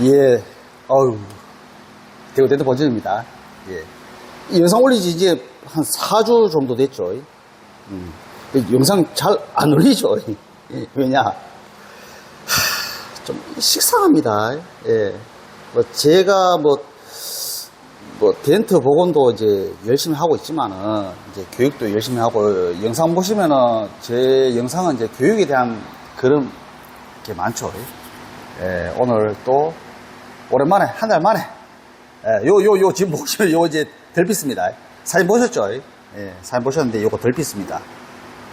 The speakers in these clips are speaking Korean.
예, 어우, 대구 대도 버전입니다. 예. 이 영상 올리지 이제 한 4주 정도 됐죠. 음, 이 영상 잘 안 올리죠. 왜냐? 하, 좀 식상합니다. 예. 뭐 제가 뭐, 뭐 덴트 복원도 이제 열심히 하고 있지만은 이제 교육도 열심히 하고 영상 보시면은 제 영상은 이제 교육에 대한 그런 게 많죠. 예, 오늘 또 오랜만에 한 달 만에 예, 요요 요 지금 보시면 요 이제 덜pis습니다. 사진 보셨죠? 예, 사진 보셨는데 요거 덜pis습니다.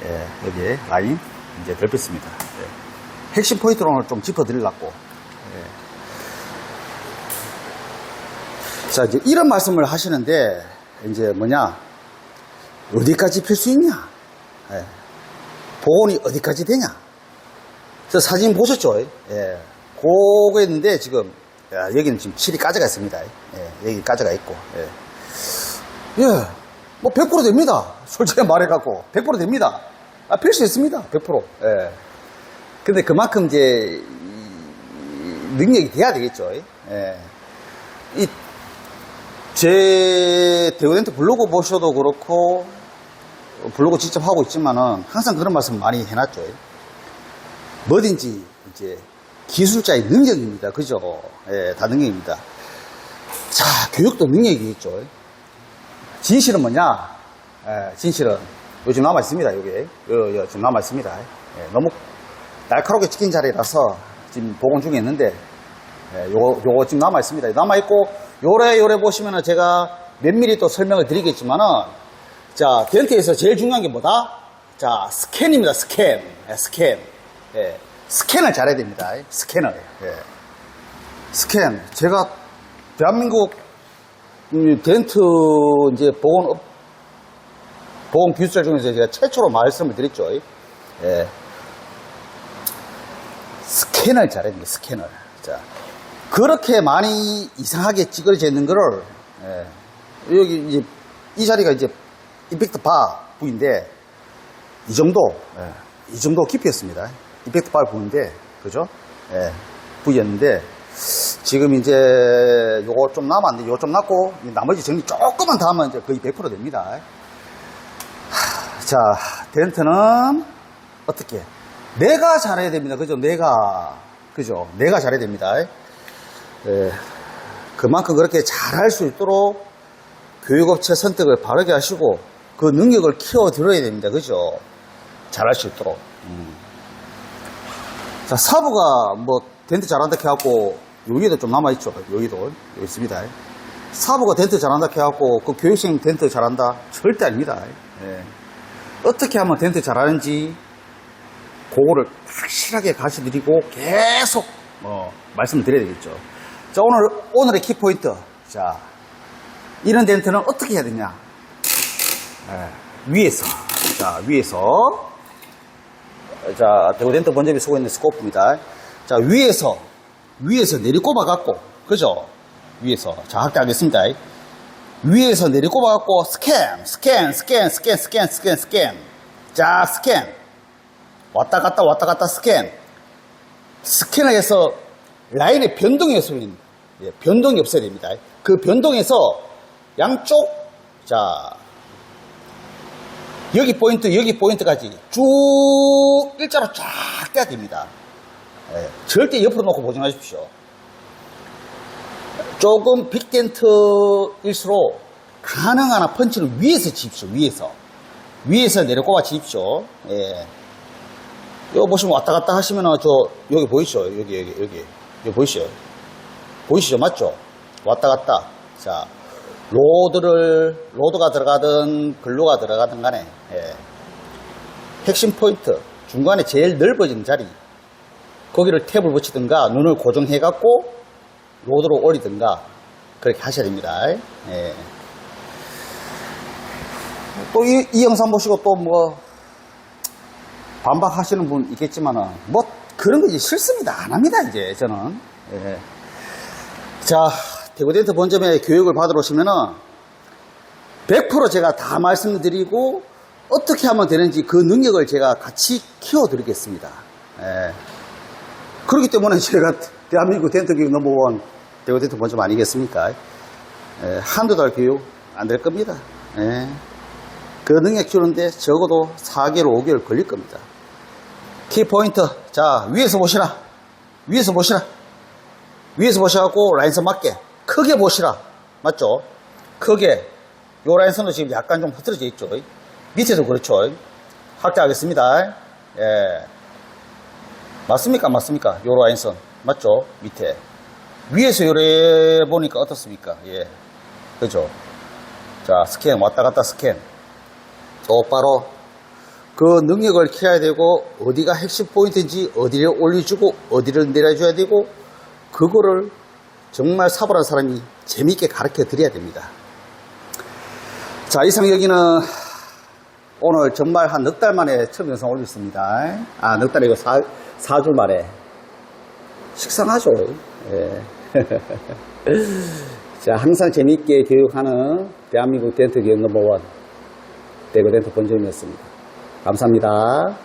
예, 여기에 라인 이제 덜pis습니다. 예. 핵심 포인트로 오늘 좀 짚어드리려고. 예. 자 이제 이런 말씀을 하시는데 이제 뭐냐 어디까지 필 수 있냐? 예. 복원이 어디까지 되냐? 저 사진 보셨죠? 예. 그거 있는데 지금 야, 여기는 지금 칠이 까져가 있습니다. 예. 여기 까져가 있고. 예. 예. 뭐 100% 됩니다. 솔직히 말해갖고 100% 됩니다. 아, 필수 있습니다. 100%. 예. 근데 그만큼 이제 이 능력이 돼야 되겠죠. 예. 이 제 대우덴트 블로그 보셔도 그렇고 블로그 직접 하고 있지만은 항상 그런 말씀 많이 해놨죠. 뭐든지 이제 기술자의 능력입니다. 그죠? 예, 다 능력입니다. 자, 교육도 능력이겠죠. 진실은 뭐냐? 예, 진실은 요즘 남아 있습니다. 여기 요, 요, 지금 남아 있습니다. 예, 너무 날카롭게 찍힌 자리라서 지금 복원 중에 있는데 예, 요거 요거 지금 남아 있습니다. 남아 있고 요래 요래 보시면은 제가 면밀히 또 설명을 드리겠지만은 자 덴트에서 제일 중요한 게 뭐다? 자 스캔입니다. 스캔, 예, 스캔. 예, 스캔을 잘해야 됩니다. 스캔을. 예. 스캔. 제가 대한민국 이 덴트 이제 보건 업- 보건 기술자 중에서 제가 최초로 말씀을 드렸죠. 예. 스캔을 잘해야 됩니다. 스캔을. 자. 그렇게 많이 이상하게 찌그러져 있는 거를 예. 여기 이제 이 자리가 이제 임팩트 바 부인데 이 정도 예. 이 정도 깊이였습니다. 임팩트 바 부인데 그죠? 예. 부위였는데 지금 이제 요거 좀 남았는데 요거 좀 남고 나머지 정리 조금만 더 하면 이제 거의 100% 됩니다. 하, 자 덴트는 어떻게 내가 잘해야 됩니다. 그죠? 내가 그죠? 내가 잘해야 됩니다. 예, 그만큼 그렇게 잘할 수 있도록 교육업체 선택을 바르게 하시고 그 능력을 키워드려야 됩니다. 그죠? 잘할 수 있도록. 음. 자, 사부가 뭐 덴트 잘한다 해갖고 여기도 좀 남아있죠. 여기도 여기 있습니다. 사부가 덴트 잘한다 해갖고 그 교육생 덴트 잘한다? 절대 아닙니다. 예. 어떻게 하면 덴트 잘하는지 그거를 확실하게 가르쳐드리고 계속 어, 말씀을 드려야 되겠죠. 자, 오늘, 오늘의 키포인트. 자, 이런 덴트는 어떻게 해야 되냐? 예, 위에서. 자, 위에서. 자, 대구 덴트 본점이 쓰고 있는 스코프입니다. 자, 위에서, 위에서 내리 꼽아 갖고, 그죠? 위에서. 자, 확대하겠습니다. 위에서 내리 꼽아 갖고, 스캔, 스캔, 스캔, 스캔, 스캔, 스캔, 스캔. 자, 스캔. 왔다 갔다 왔다 갔다 스캔. 스캔을 해서 라인의 변동이 없어야. 예, 변동이 없어야 됩니다. 그 변동에서 양쪽, 자, 여기 포인트, 여기 포인트까지 쭉 일자로 쫙 떼야 됩니다. 예, 절대 옆으로 놓고 보정하십시오. 조금 빅텐트일수록 가능한 한 펀치를 위에서 치십시오, 위에서. 위에서 내려 꼽아 치십시오. 예. 이거 보시면 왔다 갔다 하시면은 저 여기 보이시죠? 여기 여기 여기 여기 보이시죠? 보이시죠? 맞죠? 왔다 갔다. 자 로드를 로드가 들어가든 글루가 들어가든 간에 예. 핵심 포인트 중간에 제일 넓어진 자리 거기를 탭을 붙이든가 눈을 고정해 갖고 로드로 올리든가 그렇게 하셔야 됩니다. 예. 또이 영상 보시고 또 뭐 반박하시는 분 있겠지만은 뭐 그런 거 이제 싫습니다. 안 합니다 이제 저는. 예. 자 대구덴트 본점에 교육을 받으러 오시면은 100% 제가 다 말씀드리고 어떻게 하면 되는지 그 능력을 제가 같이 키워드리겠습니다. 예. 그렇기 때문에 제가 대한민국 덴트 교육 넘버원 대구 덴트 본점 아니겠습니까? 에, 한두 달 교육 안 될 겁니다. 예. 그 능력 주는데 적어도 4개월, 5개월 걸릴 겁니다. 키포인트. 자, 위에서 보시라. 위에서 보시라. 위에서 보셔갖고 라인선 맞게. 크게 보시라. 맞죠? 크게. 요 라인선도 지금 약간 좀 흐트러져 있죠. 밑에도 그렇죠. 확대하겠습니다. 예. 맞습니까? 맞습니까? 요 라인선. 맞죠? 밑에. 위에서 요래 보니까 어떻습니까? 예. 그죠? 자, 스캔. 왔다 갔다 스캔. 똑바로 그 능력을 키워야 되고 어디가 핵심 포인트인지 어디를 올려주고 어디를 내려줘야 되고 그거를 정말 사보란 사람이 재미있게 가르쳐 드려야 됩니다. 자 이상 여기는 오늘 정말 한 넉 달 만에 처음 영상 올렸습니다. 아 넉 달이고 사, 사주 만에 식상하죠. 예. 자 항상 재미있게 교육하는 대한민국 덴트 교육 넘버원 대구 덴트 본점이었습니다. 감사합니다.